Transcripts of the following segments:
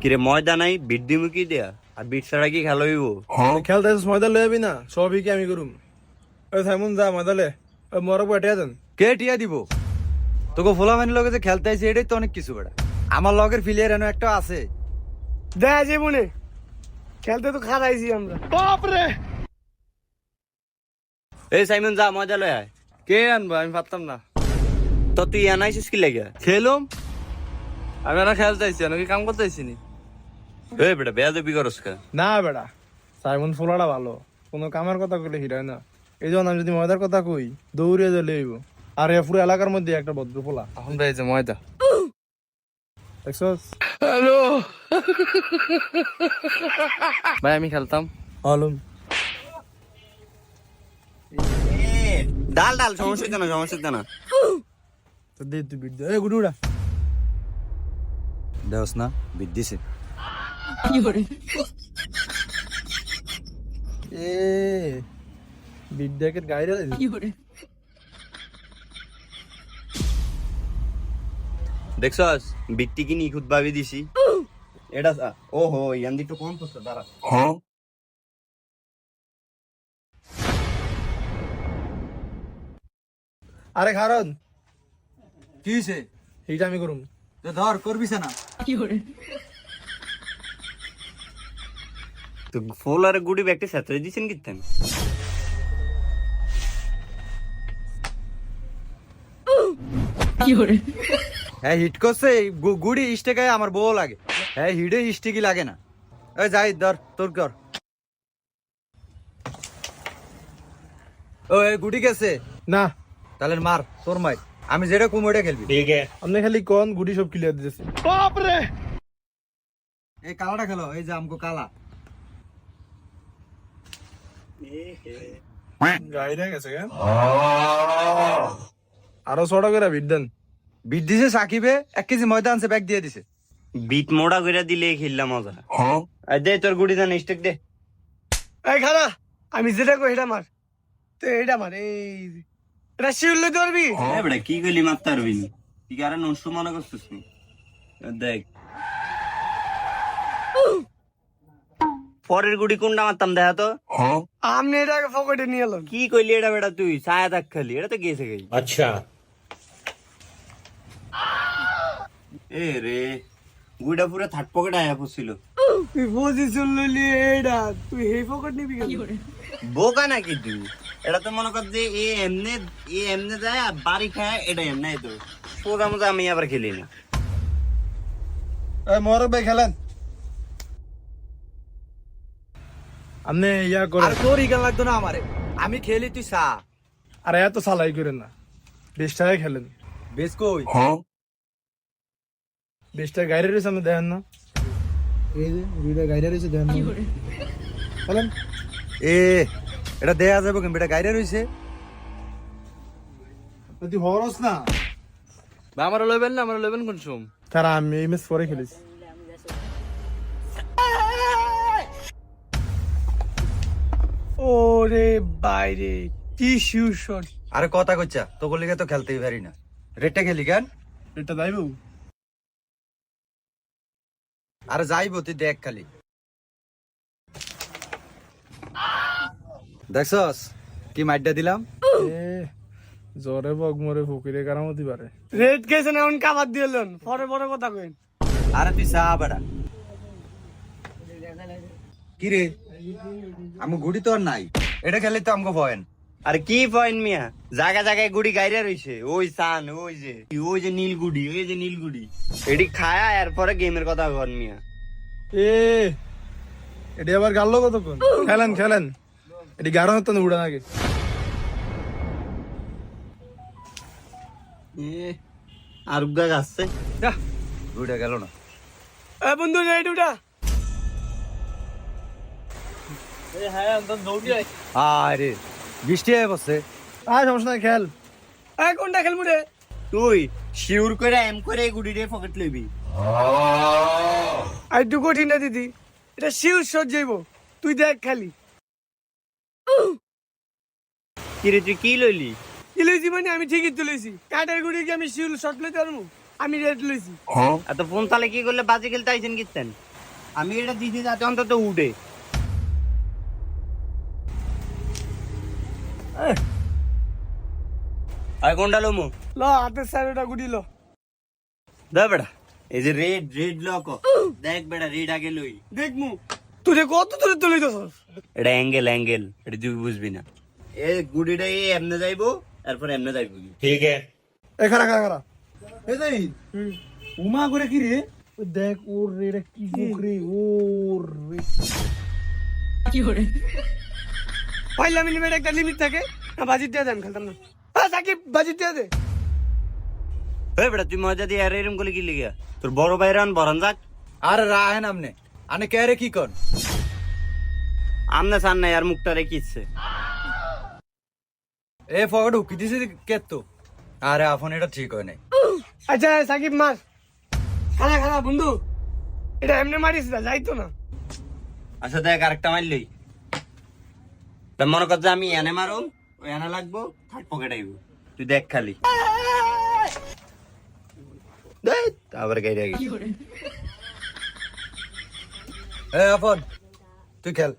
কিরে ময়দা নাই বিট দিমু কি দেয়া? আর বিট ছাড়া কি খেলা হইব? খেলতে আসিস ময়দা লয়ে যাবি না সবই কি আমি করুম ওই সাইমন যা ময়দা লে। ওই মরক বেটে দেন। কে টিয়া দিব? তোকে ফোলা মানি লগে যে খেলতে আইছে এটাই তো অনেক কিছু বেড়া। আমার লগের ফিলিয়ার এনে একটা আছে। দেখা যে মনে। খেলতে তো খারাইছি আমরা। বাপরে এই সাইমন যা ময়দা লয় আয়। কে আনব? আমি পারতাম না। তো তুই আনাইছিস কি লাগে? খেলুম। আমি না খেলতে আইছি নাকি কাম করতে আইছি নি? এই বেটা বেয়াদবি করস কা? না বেটা সাইমন ফোলাটা ভালো। কোনো কামের কথা কইলে হিরায় না। এই জন্য আমি যদি ময়দার কথা কই দৌড়িয়ে যে আর এ পুরো এলাকার মধ্যে একটা ভদ্র ফোলা এখন পেয়েছে ময়দা। দেখছস? হ্যালো। ভাই আমি খেলতাম। আলম। ডাল ডাল সমস্যা হচ্ছে সমস্যা তো দে তুই বিট দে। এ গুডুড়া দেওস না দিছে। এ বিট দেখের গাইরে দেখছস? বিটটি কি নিখুঁত ভাবে দিছি। এটা সা- ওহো ইয়ান দিকটা কম করছে দাঁড়া। আরে খারন কি হইছে? এইটা আমি করুম। তো ধর করবিছে না। তো ফুল আর গুড়ি ব্যাগটা সাথে দিছেন কিতেন হ্যাঁ হিট করছে গুড়ি স্টেকে আমার বউ লাগে। হ্যাঁ হিডে লাগে না? এই যাই ধর তোর কর। ও এই গুড়ি গেছে? না। তাহলে মার তোর মাই আমি যেটা কুম ওটা খেলবি। আপনি খালি কোন গুডি সব ক্লিয়ার দিতেছে বাপরে! এই কালাটা খেলো এই যে আমকো কালা। গাইরে গেছে কেন আরও ছটা করে বিট দেন। বিট দিছে সাকিবে এক কেজি ময়দা আনছে ব্যাগ দিয়ে দিছে। বিট মোড়া করে দিলে খেললাম মজা। আর দে তোর গুড়ি দেন স্টেক দে। এই খানা আমি যেটা কই এটা মার। তো এটা মার এই এটা শিউল হ্যাঁ। বেটা কি গলি মারতে পারবি কি আরে নষ্ট মনে করছিস নি? দেখ পরের গুড়ি কোনটা মারতাম দেখা তো? আপনি এটাকে পকেটে নিয়ে এলেন কি কইলি এটা বেটা তুই? ছায়া থাক খালি এটা তো গেছে গেই আচ্ছা। এ রে গুড়া পুরো থার্ড পকেট আয়া পড়ছিল। তুই পজিশন লইলি এইটা তুই এই পকেট নিবি কেন? বোকা নাকি তুই? এটা তো মনে কর যে এ এমনে এ এমনে যায় আর বাড়ি খায় এটা এমনি তো। সোজা মোজা আমি আবার খেলি না। মোরক ভাই খেলেন। আপনি ইয়া আর করেন তোর ইগান লাগতো না আমারে। আমি খেলি তুই সা আরে এত সালাই করেন না। বিশ টাকায় খেলেন। বেশ কই? বিশ টাকা গাড়ি রয়েছে আপনি দেখেন না। এই যে দুইটা গাড়ি রয়েছে দেখেন না। বলেন। এ এটা দেয়া যাবে কেন এটা গাইরে রইছে তুই হরস না। আমার লইবেন না? আমার লইবেন কোন সুম তারা আমি এই ম্যাচ পরে খেলেছি। ওরে বাইরে কি শিউ শট আরে কথা কইছা তো গলিগে তো খেলতেই পারি না। রেটটা খেলি কেন? এটা দাইবো আরে যাইবো তুই দেখ খালি। দেখছস? কি মাইডটা দিলাম? এ জ্বরে বগ মরে ফকিরে কারামতি পারে রেড গেছে না এখন কাবার দিলেন পরে পরে কথা কইন। আরে তুই চা বেড়া। কি রে? আমি গুড়ি তো আর নাই। এটা খেলে তো আমাকে ভয়েন। আর কি পয়েন্ট মিয়া? জায়গা জায়গায় গুড়ি গাইরা রইছে। ওই সান ওই যে। ওই যে নীলগুড়ি ওই যে নীলগুড়ি এটি খায়া এরপরে গেমের কথা কর মিয়া। এ এটি আবার গাল্লো কতক্ষণ খেলেন খেলেন। এটি গাড়ো হতো না উড়ান আগে এ আর উগা গাছে। গুড়িটা গেল না। বন্ধু রেড উঠা। আরে বৃষ্টি আয় বসে আয় সমস্যা নাই খেল। এই কোনটা খেলব রে? তুই শিউর করে এম করে গুড়ি রে পকেট লইবি। আর একটু কঠিন না দিদি। এটা শিউ শট যাইব তুই দেখ খালি। কিরে তুই কি লইলি? কি লইছি মানে? আমি ঠিকই তুলেছি কাঠের গুড়ি কি আমি শিউল শট লইতে পারব? আমি রেড লইছি। এত ফোন তালে কি করলে? বাজে খেলতে আইছেন কিতেন আমি এটা দিতে যাতে অন্তত উঠে। আর কোনটা লোমো? ল হাতের সাইডটা গুডি ল। দে বেড়া এই যে রেড রেড লক দেখ বেড়া রেড আগে লই। দেখমু তুই কত তুই তুলি তো এটা অ্যাঙ্গেল অ্যাঙ্গেল এটা তুই বুঝবি না। এ গুডিটা এই এমনে যাইবো তারপর এমনে যাইবো। ঠিক আছে। এ খারা খারা খারা এ যাই উমা করে কি রে? দেখ ওর রে কি বুক রে? ওর রে। পাইলাম লিমিট একটা লিমিট থাকে। না বাজিট দিয়ে দেন খেলতাম না। হ্যাঁ সাকিব বাজিট দিয়ে দে। এই বেড়া তুই মজা দিয়ে আর এরম করলে কি লিগা? তোর বড় ভাইরান বরান যাক। আরে রাহেন আমনে আনে কে রে কি কর? আমনে সান নাই আর মুখটা রেখিচ্ছে এ ফগট হুকি দিছে কে তো? আরে আফন এটা ঠিক হয় নাই। আচ্ছা সাকিব মার। খানা খানা বন্ধু। এটা এমনি মারিস না যাইতো না। আচ্ছা দেখ আরেকটা মারলই তা মনে কর যে আমি এনে মারুম ওই এনে লাগবো থার্ড পকেট আইব। তুই দেখ খালি। তারপরে গাইরে গেছি এ আফন তুই খেল।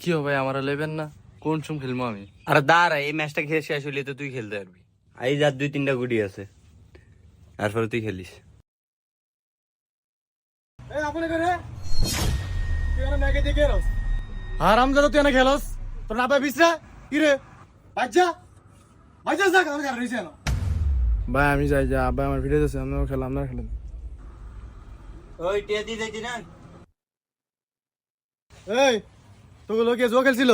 কি হবে আমার লেবেন না? কোন সুম খেলব আমি? আরে দাঁড়া এই ম্যাচটা খেয়ে শেষ হইলে তো তুই খেলতে পারবি। এই যার দুই তিনটা গুটি আছে। তারপরে তুই খেলিস। আপনি আর আমজাদা তুই এনে খেলস? তোর না বিছরা? যা রইছে না ভাই আমি যাই যা ভাই আমার ভিডিও আছে আমরা না খেলেন। ওই টিয়া দিয়ে যাইতি না? এই তোগুলো কে জুয়া খেলছিল?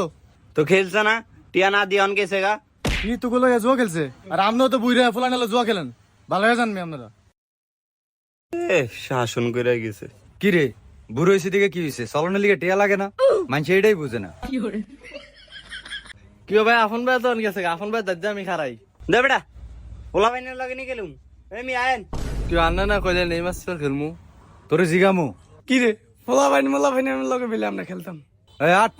তো খেলছে না? টিয়া না দিয়ে অন গেছে গা। জুয়া খেলছে? আর আমরাও তো বুইরা ফুলান এলো জুয়া খেলেন। ভালো হয়ে জানবি আপনারা। এ শাসন করে গেছে। কি রে? বুড়ো হয়েছে দিকে কি হয়েছে লিগে টিয়া লাগে না? মানুষ এটাই বুঝে না। কি ভাই আফন ভাই তো গেছে আফন ভাই দাজ্জা আমি খারাই। দে বেটা ওলা ভাই লাগে নি গেলুম আমি আয়েন। কি আন্না না কইলে নেই মাস খেলমু। তোরে জিগামু। কি রে? ওলা ভাই মোলা ভাই লগে পেলে আমরা খেলতাম। এ আট।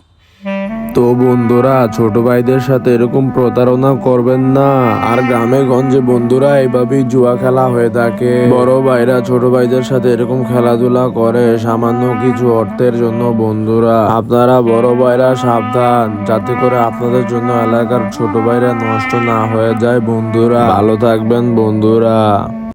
তো বন্ধুরা, ছোট ভাইদের সাথে এরকম প্রতারণা করবেন না। আর গ্রামে গঞ্জে বন্ধুরা, এইভাবেই জুয়া খেলা হয়ে থাকে। বড় ভাইরা ছোট ভাইদের সাথে এরকম খেলাধুলা করে, সামান্য কিছু অর্থের জন্য বন্ধুরা। আপনারা বড় ভাইরা সাবধান, যাতে করে আপনাদের জন্য এলাকার ছোট ভাইরা নষ্ট না হয়ে যায় বন্ধুরা। ভালো থাকবেন বন্ধুরা।